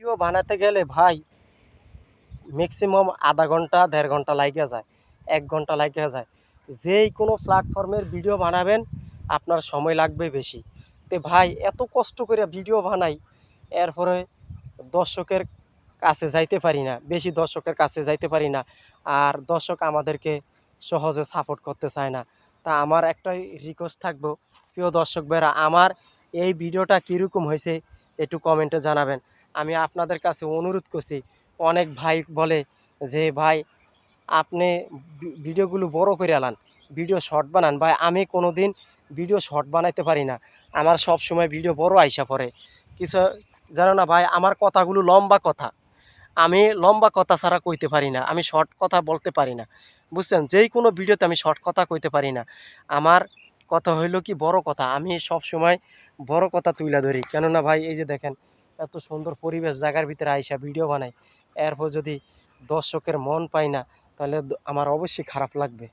Video বানাতে গেলে ভাই ম্যাক্সিমাম আধা ঘণ্টা, দেড় ঘণ্টা লাগিয়ে যায়, এক ঘণ্টা লাগিয়ে যায়। যেই কোনো প্ল্যাটফর্মের ভিডিও বানাবেন, আপনার সময় লাগবে বেশি। তে ভাই, এত কষ্ট করে ভিডিও বানাই, এরপরে দর্শকের কাছে যাইতে পারি না, বেশি দর্শকের কাছে যাইতে পারি না, আর দর্শক আমাদেরকে সহজে সাপোর্ট করতে চায় না। তা আমার একটাই রিকোয়েস্ট থাকব, প্রিয় দর্শক ভাইরা, আমার এই ভিডিওটা কীরকম হয়েছে, একটু কমেন্টে জানাবেন। আমি আপনাদের কাছে অনুরোধ করছি, অনেক ভাই বলে যে, ভাই, আপনি ভিডিওগুলো বড় করে আলান ভিডিও শর্ট বানান। ভাই, আমি কোনো দিন ভিডিও শর্ট বানাইতে পারি না। আমার সব সময় ভিডিও বড় আইসা পড়ে। কিছু, জানো না ভাই, আমার কথাগুলো লম্বা কথা। আমি লম্বা কথা ছাড়া কইতে পারি না, আমি শর্ট কথা বলতে পারি না। বুঝছেন? যেই কোনো ভিডিওতে আমি শর্ট কথা কইতে পারি না। আমার কথা হইল কি বড় কথা? আমি সব সময় বড় কথা তুইলা ধরি। কেননা ভাই, এই যে দেখেন এত সুন্দর পরিবেশ জায়গার ভিতরে আইসা ভিডিও বানাই এরপর যদি দর্শকের মন পাই না, তাহলে আমার অবশ্যই খারাপ লাগবে।